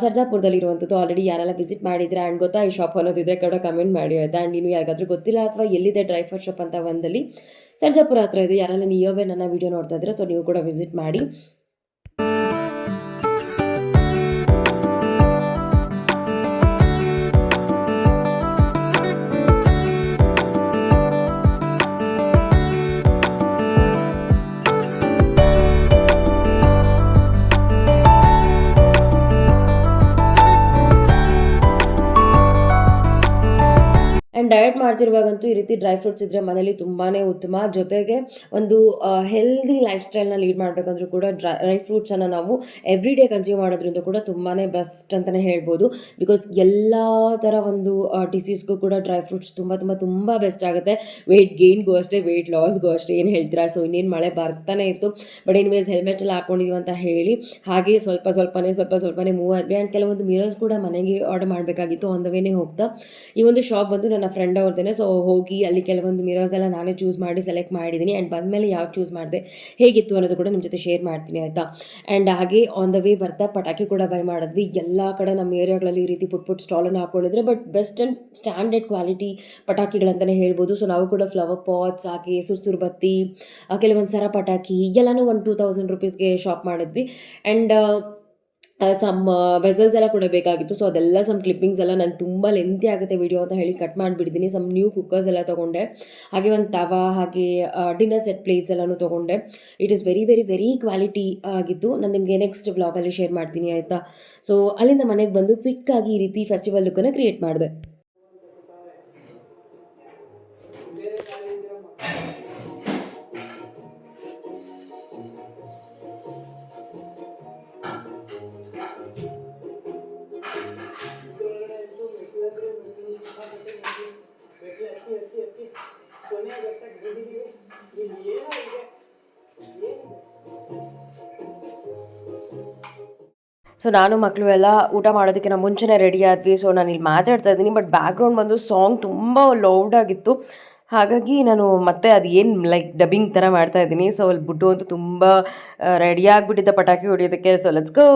Speaker 1: ಸರ್ಜಾಪುರದಲ್ಲಿರುವಂಥದ್ದು ಆಲ್ರೆಡಿ ಯಾರೆಲ್ಲ ವಿಸಿಟ್ ಮಾಡಿದ್ರೆ ಆ್ಯಂಡ್ ಗೊತ್ತಾ, ಈ ಶಾಪ್ ಅನ್ನೋದಿದ್ರೆ ಕೂಡ ಕಮೆಂಟ್ ಮಾಡಿ, ಆಯಿತಾ? ಆ್ಯಂಡ್ ನೀನು ಯಾರಿಗಾದ್ರೂ ಗೊತ್ತಿಲ್ಲ ಅಥವಾ ಎಲ್ಲಿದೆ ಡ್ರೈ ಫ್ರೂಟ್ ಶಾಪ್ ಅಂತ ಒಂದಲ್ಲಿ, ಸರ್ಜಾಪುರ ಹತ್ರ ಇದು. ಯಾರೆಲ್ಲ ನೀವೇ ನನ್ನ ವೀಡಿಯೋ ನೋಡ್ತಾ ಇದ್ರೆ ಸೊ ನೀವು ಕೂಡ ವಿಸಿಟ್ ಮಾಡಿ. ಡಯಟ್ ಮಾಡ್ತಿರುವಾಗಂತೂ ಈ ರೀತಿ ಡ್ರೈ ಫ್ರೂಟ್ಸ್ ಇದ್ರೆ ಮನೇಲಿ ತುಂಬಾ ಉತ್ತಮ. ಜೊತೆಗೆ ಒಂದು ಹೆಲ್ದಿ ಲೈಫ್ ಸ್ಟೈಲ್ನ ಲೀಡ್ ಮಾಡಬೇಕಂದ್ರೂ ಕೂಡ ಡ್ರೈ ಡ್ರೈ ಫ್ರೂಟ್ಸನ್ನು ನಾವು ಎವ್ರಿ ಡೇ ಕನ್ಸ್ಯೂಮ್ ಮಾಡೋದ್ರಿಂದ ಕೂಡ ತುಂಬಾ ಬೆಸ್ಟ್ ಅಂತಲೇ ಹೇಳ್ಬೋದು. ಬಿಕಾಸ್ ಎಲ್ಲ ಥರ ಒಂದು ಡಿಸೀಸ್ಗೂ ಕೂಡ ಡ್ರೈ ಫ್ರೂಟ್ಸ್ ತುಂಬ ತುಂಬ ತುಂಬ ಬೆಸ್ಟ್ ಆಗುತ್ತೆ. ವೆಯ್ಟ್ ಗೇನ್ಗೂ ಅಷ್ಟೇ ವೆಯ್ಟ್ ಲಾಸ್ಗೂ ಅಷ್ಟೇ, ಏನು ಹೇಳ್ತೀರಾ? ಸೊ ಇನ್ನೇನು ಮಳೆ ಬರ್ತಾನೆ ಇತ್ತು ಬಟ್ ಎನಿವೇಸ್ ಹೆಲ್ಮೆಟ್ ಎಲ್ಲ ಹಾಕೊಂಡಿದ್ದೀವಿ ಅಂತ ಹೇಳಿ, ಹಾಗೆ ಸ್ವಲ್ಪ ಸ್ವಲ್ಪನೇ ಸ್ವಲ್ಪ ಸ್ವಲ್ಪನೇ ಮೂವ್ ಆದ್ವಿ. ಆ್ಯಂಡ್ ಕೆಲವೊಂದು ಮಿರರ್ಸ್ ಕೂಡ ಮನೆಗೆ ಆರ್ಡರ್ ಮಾಡಬೇಕಾಗಿತ್ತು ಆನ್ ಹೋಗ್ತಾ. ಈ ಒಂದು ಶಾಪ್ ಬಂದು ನನ್ನ ಫ್ರೆಂಡ್ ಅವ್ರದ್ದೇನೆ ಸೊ ಹೋಗಿ ಅಲ್ಲಿ ಕೆಲವೊಂದು ಮಿರರ್ಸ್ ಎಲ್ಲ ನಾನೇ ಚೂಸ್ ಮಾಡಿ ಸೆಲೆಕ್ಟ್ ಮಾಡಿದ್ದೀನಿ. ಆ್ಯಂಡ್ ಬಂದಮೇಲೆ ಯಾವ ಚೂಸ್ ಮಾಡಿದೆ, ಹೇಗಿತ್ತು ಅನ್ನೋದು ಕೂಡ ನಿಮ್ಮ ಜೊತೆ ಶೇರ್ ಮಾಡ್ತೀನಿ ಆಯಿತಾ? ಆ್ಯಂಡ್ ಹಾಗೆ ಆನ್ ದ ವೇ ಬರ್ತಾ ಪಟಾಕಿ ಕೂಡ ಬೈ ಮಾಡಿದ್ವಿ. ಎಲ್ಲ ಕಡೆ ನಮ್ಮ ಏರಿಯಾಗಳಲ್ಲಿ ಈ ರೀತಿ ಪುಟ್ ಪುಟ್ ಸ್ಟಾಲನ್ನು ಹಾಕ್ಕೊಂಡಿದ್ರೆ but best and standard quality ಪಟಾಕಿಗಳಂತಲೇ ಹೇಳ್ಬೋದು. ಸೊ ನಾವು ಕೂಡ ಫ್ಲವರ್ ಪಾಟ್ಸ್ ಹಾಕಿ ಸುರ್ಸುರು ಬತ್ತಿ ಕೆಲವೊಂದು ಸರ ಪಟಾಕಿ, ಎಲ್ಲನೂ ಒಂದು ಟೂ ತೌಸಂಡ್ ರುಪೀಸ್ಗೆ ಶಾಪ್ ಮಾಡಿದ್ವಿ. ಆ್ಯಂಡ್ ಸಮ್ ವೆಸಲ್ಸ್ ಎಲ್ಲ ಕೂಡ ಬೇಕಾಗಿತ್ತು. ಸೊ ಅದೆಲ್ಲ ಸಮ್ ಕ್ಲಿಪ್ಪಿಂಗ್ಸ್ ಎಲ್ಲ ನಂಗೆ ತುಂಬ ಲೆಂತಿ ಆಗುತ್ತೆ ವಿಡಿಯೋ ಅಂತ ಹೇಳಿ ಕಟ್ ಮಾಡಿಬಿಡ್ತೀನಿ ಸಮ್ ನ್ಯೂ ಕುಕ್ಕರ್ಸ್ ಎಲ್ಲ ತೊಗೊಂಡೆ. ಹಾಗೆ ಒಂದು ತವಾ, ಹಾಗೆ ಡಿನ್ನರ್ ಸೆಟ್ ಪ್ಲೇಟ್ಸ್ ಎಲ್ಲನೂ ತೊಗೊಂಡೆ. It is very very very quality ಆಗಿತ್ತು ನಾನು ನಿಮಗೆ ನೆಕ್ಸ್ಟ್ ವ್ಲಾಗಲ್ಲಿ ಶೇರ್ ಮಾಡ್ತೀನಿ, ಆಯಿತಾ? ಸೊ ಅಲ್ಲಿಂದ ಮನೆಗೆ ಬಂದು ಕ್ವಿಕ್ಕಾಗಿ ಈ ರೀತಿ ಫೆಸ್ಟಿವಲ್ ಲುಕ್ಕನ್ನು ಕ್ರಿಯೇಟ್ ಮಾಡಿದೆ. ಸೊ ನಾನು ಮಕ್ಕಳು ಎಲ್ಲ ಊಟ ಮಾಡೋದಕ್ಕಿಂತ ಮುಂಚೆನೇ ರೆಡಿ ಆದ್ವಿ. ಸೊ ನಾನು ಇಲ್ಲಿ ಮಾತಾಡ್ತಾ ಇದ್ದೀನಿ. ಬಟ್ ಬ್ಯಾಕ್ಗ್ರೌಂಡ್ ಬಂದು ಸಾಂಗ್ ತುಂಬ ಲೌಡ್ ಆಗಿತ್ತು. ಹಾಗಾಗಿ ನಾನು ಮತ್ತೆ ಅದು ಏನು ಲೈಕ್ ಡಬ್ಬಿಂಗ್ ಥರ ಮಾಡ್ತಾ ಇದ್ದೀನಿ. ಸೊ ಅಲ್ಲಿ ಬುಡ್ಡು ಅಂತೂ ತುಂಬ ರೆಡಿ ಆಗಿಬಿಟ್ಟಿದ್ದ ಪಟಾಕಿ ಹೊಡಿಯೋದಕ್ಕೆ. ಸೊ ಲೆಟ್ಸ್ ಗೋ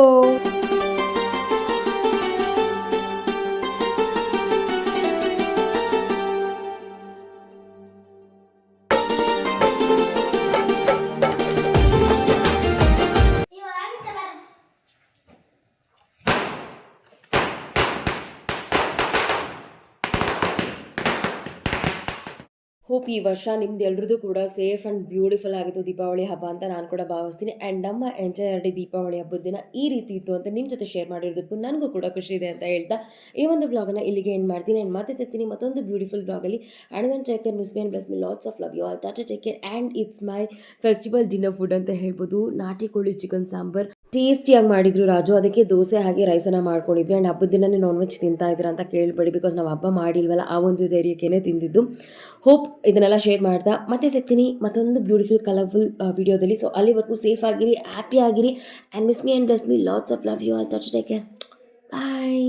Speaker 1: ಈ ವರ್ಷ ನಿಮ್ದು ಕೂಡ ಸೇಫ್ ಆ್ಯಂಡ್ ಬ್ಯೂಟಿಫುಲ್ ಆಗಿತ್ತು ದೀಪಾವಳಿ ಹಬ್ಬ ಅಂತ ನಾನು ಕೂಡ ಭಾವಿಸ್ತೀನಿ. ಆ್ಯಂಡ್ ನಮ್ಮ ಎಂಜಾಯ್ ಡೇ ದೀಪಾವಳಿ ಹಬ್ಬದ ದಿನ ಈ ರೀತಿ ಇತ್ತು ಅಂತ ನಿಮ್ಮ ಜೊತೆ ಶೇರ್ ಮಾಡಿರೋದಕ್ಕೂ ನನಗೂ ಕೂಡ ಖುಷಿ ಇದೆ ಅಂತ ಹೇಳ್ತಾ ಈ ಒಂದು ಬ್ಲಾಗನ್ನು ಇಲ್ಲಿಗೆ ಎಂಡ್ ಮಾಡ್ತೀನಿ. ಆ್ಯಂಡ್ ಮತ್ತೆ ಸಿಗ್ತೀನಿ ಮತ್ತೊಂದು beautiful ಬ್ಲಾಗಲ್ಲಿ and one take care miss me bless me lots of love you all tata take care and it's my festival dinner food ಅಂತ ಹೇಳ್ಬೋದು. ನಾಟಿ ಕೋಳಿ ಚಿಕನ್ ಸಾಂಬಾರ್. ಟೇಸ್ಟಿಯಾಗಿ ಮಾಡಿದ್ರು ರಾಜು. ಅದಕ್ಕೆ ದೋಸೆ ಹಾಗೆ ರೈಸನ್ನು ಮಾಡ್ಕೊಂಡಿದ್ವಿ. ಆ್ಯಂಡ್ ಹಬ್ಬದ ದಿನನೇ ನಾನ್ ವೆಜ್ ತಿಂತಾ ಇದ್ದೀರಾ ಅಂತ ಕೇಳಬೇಡಿ ಬಿಕಾಸ್ ನಾವು ಹಬ್ಬ ಮಾಡಿಲ್ವಲ್ಲ, ಆ ಒಂದು ಧೈರ್ಯಕ್ಕೇ ತಿಂದಿದ್ದು. ಹೋಪ್ ಇದನ್ನೆಲ್ಲ ಶೇರ್ ಮಾಡ್ತಾ. ಮತ್ತೆ ಸಿಗ್ತೀನಿ ಮತ್ತೊಂದು ಬ್ಯೂಟಿಫುಲ್ ಕಲರ್ಫುಲ್ ವಿಡಿಯೋದಲ್ಲಿ ಸೊ ಅಲ್ಲಿವರೆಗೂ ಸೇಫ್ ಆಗಿರಿ ಹ್ಯಾಪಿ ಆಗಿರಿ. And miss me and bless me lots of love you all touch take care bye